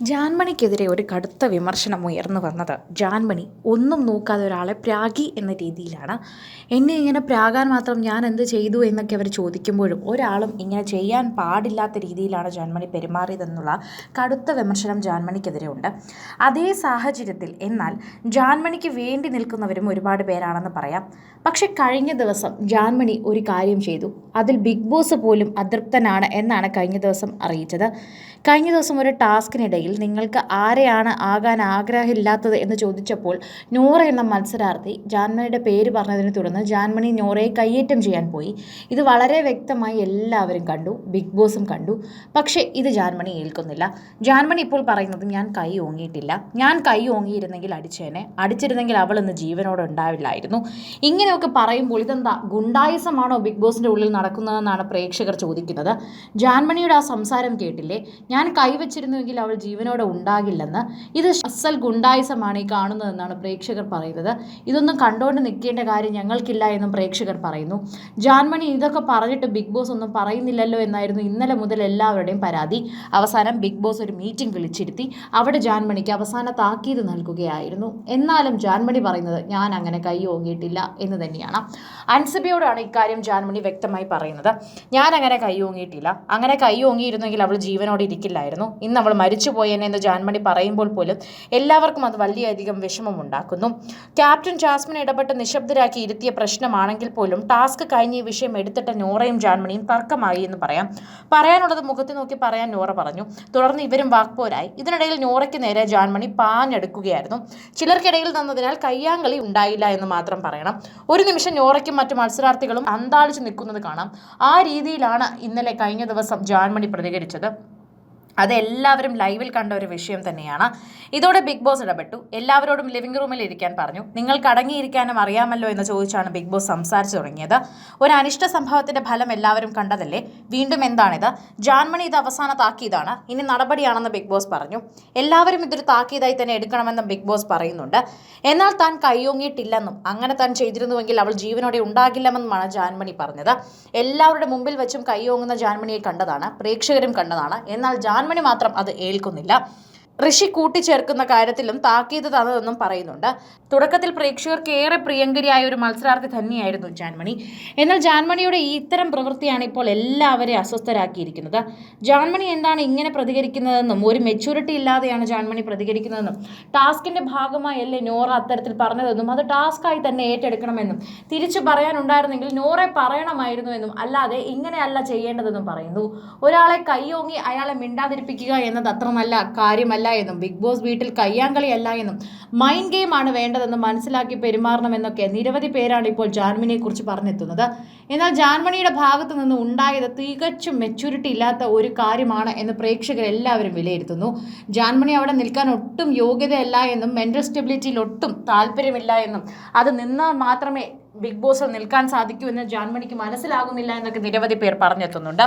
ജാൻമണിക്കെതിരെ ഒരു കടുത്ത വിമർശനം ഉയർന്നു വന്നത്. ജാൻമണി ഒന്നും നോക്കാതെ ഒരാളെ പ്രാഗി എന്ന രീതിയിലാണ്. എന്നെ ഇങ്ങനെ പ്രാകാൻ മാത്രം ഞാൻ എന്ത് ചെയ്തു എന്നൊക്കെ അവർ ചോദിക്കുമ്പോഴും ഒരാളും ഇങ്ങനെ ചെയ്യാൻ പാടില്ലാത്ത രീതിയിലാണ് ജാൻമണി പെരുമാറിയതെന്നുള്ള കടുത്ത വിമർശനം ജാൻമണിക്കെതിരെ ഉണ്ട്. അതേ സാഹചര്യത്തിൽ എന്നാൽ ജാൻമണിക്ക് വേണ്ടി നിൽക്കുന്നവരും ഒരുപാട് പേരാണെന്ന് പറയാം. പക്ഷെ കഴിഞ്ഞ ദിവസം ജാൻമണി ഒരു കാര്യം ചെയ്തു. അതിൽ ബിഗ് ബോസ് പോലും അതൃപ്തനാണ് എന്നാണ് കഴിഞ്ഞ ദിവസം അറിയിച്ചത്. കഴിഞ്ഞ ദിവസം ഒരു ടാസ്കിനിടയിൽ നിങ്ങൾക്ക് ആരെയാണ് ആകാൻ ആഗ്രഹമില്ലാത്തത് എന്ന് ചോദിച്ചപ്പോൾ നോറ എന്ന മത്സരാർത്ഥി ജാൻമണിയുടെ പേര് പറഞ്ഞതിനെ തുടർന്ന് ജാൻമണി നോറയെ കയ്യേറ്റം ചെയ്യാൻ പോയി. ഇത് വളരെ വ്യക്തമായി എല്ലാവരും കണ്ടു ബിഗ് ബോസും കണ്ടു. പക്ഷേ ഇത് ജാൻമണി ഏൽക്കുന്നില്ല. ജാൻമണി ഇപ്പോൾ പറയുന്നത് ഞാൻ കൈ ഓങ്ങിയിട്ടില്ല. ഞാൻ കൈ ഓങ്ങിയിരുന്നെങ്കിൽ അടിച്ചേനെ. അടിച്ചിരുന്നെങ്കിൽ അവൾ ഇന്ന് ജീവനോടെ ഉണ്ടാവില്ലായിരുന്നു. ഇങ്ങനെയൊക്കെ പറയുമ്പോൾ ഇതെന്താ ഗുണ്ടായുസമാണോ ബിഗ് ബോസിന്റെ ഉള്ളിൽ നടക്കുന്നതെന്നാണ് പ്രേക്ഷകർ ചോദിക്കുന്നത്. ജാൻമണിയുടെ ആ സംസാരം കേട്ടില്ലേ? ഞാൻ കൈവച്ചിരുന്നുവെങ്കിൽ അവൾ ജീവനോടെ ഉണ്ടാകില്ലെന്ന്. ഇത് അസൽ ഗുണ്ടായുസമാണ് ഈ കാണുന്നതെന്നാണ് പ്രേക്ഷകർ പറയുന്നത്. ഇതൊന്നും കണ്ടുകൊണ്ട് നിൽക്കേണ്ട കാര്യം ഞങ്ങൾക്കില്ല എന്നും പ്രേക്ഷകർ പറയുന്നു. ജാൻമണി ഇതൊക്കെ പറഞ്ഞിട്ട് ബിഗ് ബോസ് ഒന്നും പറയുന്നില്ലല്ലോ എന്നായിരുന്നു ഇന്നലെ മുതൽ എല്ലാവരുടെയും പരാതി. അവസാനം ബിഗ് ബോസ് ഒരു മീറ്റിംഗ് വിളിച്ചിരുത്തി. അവിടെ ജാൻമണിക്ക് അവസാന താക്കീത് നൽകുകയായിരുന്നു. എന്നാലും ജാൻമണി പറയുന്നത് ഞാൻ അങ്ങനെ കൈ ഓങ്ങിയിട്ടില്ല എന്ന് തന്നെയാണ്. അൻസബിയോടാണ് ഇക്കാര്യം ജാൻമണി വ്യക്തമായി പറയുന്നത്. ഞാൻ അങ്ങനെ കൈ ഓങ്ങിയിട്ടില്ല. അങ്ങനെ കൈ ഓങ്ങിയിരുന്നെങ്കിൽ അവൾ ജീവനോടെ ഇരിക്കില്ലായിരുന്നു. ഇന്ന് അവൾ മരിച്ചുപോയെന്നെ എന്ന് ജാൻമണി പറയുമ്പോൾ പോലും എല്ലാവർക്കും അത് വലിയധികം വിഷമമുണ്ടാക്കുന്നു. ക്യാപ്റ്റൻ ജാസ്മിൻ ഇടപെട്ട് നിശബ്ദരാക്കി ഇരുത്തിയ പ്രശ്നമാണെങ്കിൽ പോലും ടാസ്ക് കഴിഞ്ഞ ഈ വിഷയം എടുത്തിട്ട് നോറയും ജാൻമണിയും തർക്കമായി എന്ന് പറയാം. പറയാനുള്ളത് മുഖത്ത് നോക്കി പറയാൻ നോറ പറഞ്ഞു. തുടർന്ന് ഇവരും വാക്പോരായി. ഇതിനിടയിൽ നോറയ്ക്ക് നേരെ ജാൻമണി പാഞ്ഞെടുക്കുകയായിരുന്നു. ചിലർക്കിടയിൽ നിന്നതിനാൽ കയ്യാങ്കളി ഉണ്ടായില്ല എന്ന് മാത്രം പറയണം. ഒരു നിമിഷം നോറയ്ക്കും മറ്റു മത്സരാർത്ഥികളും അന്താളിച്ച് നിൽക്കുന്നത് കാണാം. ആ രീതിയിലാണ് ഇന്നലെ കഴിഞ്ഞ ദിവസം ജാൻമണി പ്രതികരിച്ചത്. അത് എല്ലാവരും ലൈവിൽ കണ്ട ഒരു വിഷയം തന്നെയാണ്. ഇതോടെ ബിഗ് ബോസ് ഇടപെട്ടു. എല്ലാവരോടും ലിവിംഗ് റൂമിൽ ഇരിക്കാൻ പറഞ്ഞു. നിങ്ങൾക്ക് അടങ്ങിയിരിക്കാനും അറിയാമല്ലോ എന്ന് ചോദിച്ചാണ് ബിഗ് ബോസ് സംസാരിച്ചു തുടങ്ങിയത്. ഒരു അനിഷ്ട സംഭവത്തിന്റെ ഫലം എല്ലാവരും കണ്ടതല്ലേ? വീണ്ടും എന്താണിത്? ജാൻമണി ഇത് അവസാന താക്കീതാണ് ഇനി നടപടിയാണെന്ന് ബിഗ് ബോസ് പറഞ്ഞു. എല്ലാവരും ഇതൊരു താക്കീതായി തന്നെ എടുക്കണമെന്നും ബിഗ് ബോസ് പറയുന്നുണ്ട്. എന്നാൽ താൻ കയ്യോങ്ങിയിട്ടില്ലെന്നും അങ്ങനെ താൻ ചെയ്തിരുന്നുവെങ്കിൽ അവൾ ജീവനോടെ ഉണ്ടാകില്ലെന്നുമാണ് ജാൻമണി പറഞ്ഞത്. എല്ലാവരുടെ മുമ്പിൽ വെച്ചും കൈയോങ്ങുന്ന ജാൻമണിയെ കണ്ടതാണ്. പ്രേക്ഷകരും കണ്ടതാണ്. എന്നാൽ ജാൻമണി മാത്രം അത് ഏൽക്കുന്നില്ല. ഋഷി കൂട്ടിച്ചേർക്കുന്ന കാര്യത്തിലും താക്കീത് തന്നതെന്നും പറയുന്നുണ്ട്. തുടക്കത്തിൽ പ്രേക്ഷകർക്ക് ഏറെ പ്രിയങ്കരിയായ ഒരു മത്സരാർത്ഥി തന്നെയായിരുന്നു ജാൻമണി. എന്നാൽ ജാൻമണിയുടെ ഈ ഇത്തരം പ്രവൃത്തിയാണ് ഇപ്പോൾ എല്ലാവരെയും അസ്വസ്ഥരാക്കിയിരിക്കുന്നത്. ജാൻമണി എന്താണ് ഇങ്ങനെ പ്രതികരിക്കുന്നതെന്നും ഒരു മെച്യൂരിറ്റി ഇല്ലാതെയാണ് ജാൻമണി പ്രതികരിക്കുന്നതെന്നും ടാസ്കിന്റെ ഭാഗമായല്ലേ നോറ അത്തരത്തിൽ പറഞ്ഞതെന്നും അത് ടാസ്ക്കായി തന്നെ ഏറ്റെടുക്കണമെന്നും തിരിച്ചു പറയാനുണ്ടായിരുന്നെങ്കിൽ നോറെ പറയണമായിരുന്നുവെന്നും അല്ലാതെ ഇങ്ങനെയല്ല ചെയ്യേണ്ടതെന്നും പറയുന്നു. ഒരാളെ കൈയോങ്ങി അയാളെ മിണ്ടാതിരിപ്പിക്കുക എന്നത് അത്ര നല്ല കാര്യമല്ല എന്നും ബിഗ് ബോസ് വീട്ടിൽ കയ്യാങ്കളിയല്ല എന്നും മൈൻഡ് ഗെയിം ആണ് വേണ്ടതെന്ന് മനസ്സിലാക്കി പെരുമാറണമെന്നൊക്കെ നിരവധി പേരാണ് ഇപ്പോൾ ജാൻമണിയെക്കുറിച്ച് പറഞ്ഞെത്തുന്നത്. എന്നാൽ ജാൻമണിയുടെ ഭാഗത്തു നിന്ന് ഉണ്ടായത് തികച്ചും മെച്യൂരിറ്റി ഇല്ലാത്ത ഒരു കാര്യമാണ് എന്ന് പ്രേക്ഷകർ എല്ലാവരും വിലയിരുത്തുന്നു. ജാൻമണി അവിടെ നിൽക്കാൻ ഒട്ടും യോഗ്യതയല്ല എന്നും മെന്റൽ സ്റ്റെബിലിറ്റിയിൽ ഒട്ടും താല്പര്യമില്ല എന്നും അത് നിന്നാൽ മാത്രമേ ബിഗ് ബോസിൽ നിൽക്കാൻ സാധിക്കൂ എന്ന് ജാൻമണിക്ക് മനസ്സിലാകുന്നില്ല എന്നൊക്കെ നിരവധി പേർ പറഞ്ഞെത്തുന്നുണ്ട്.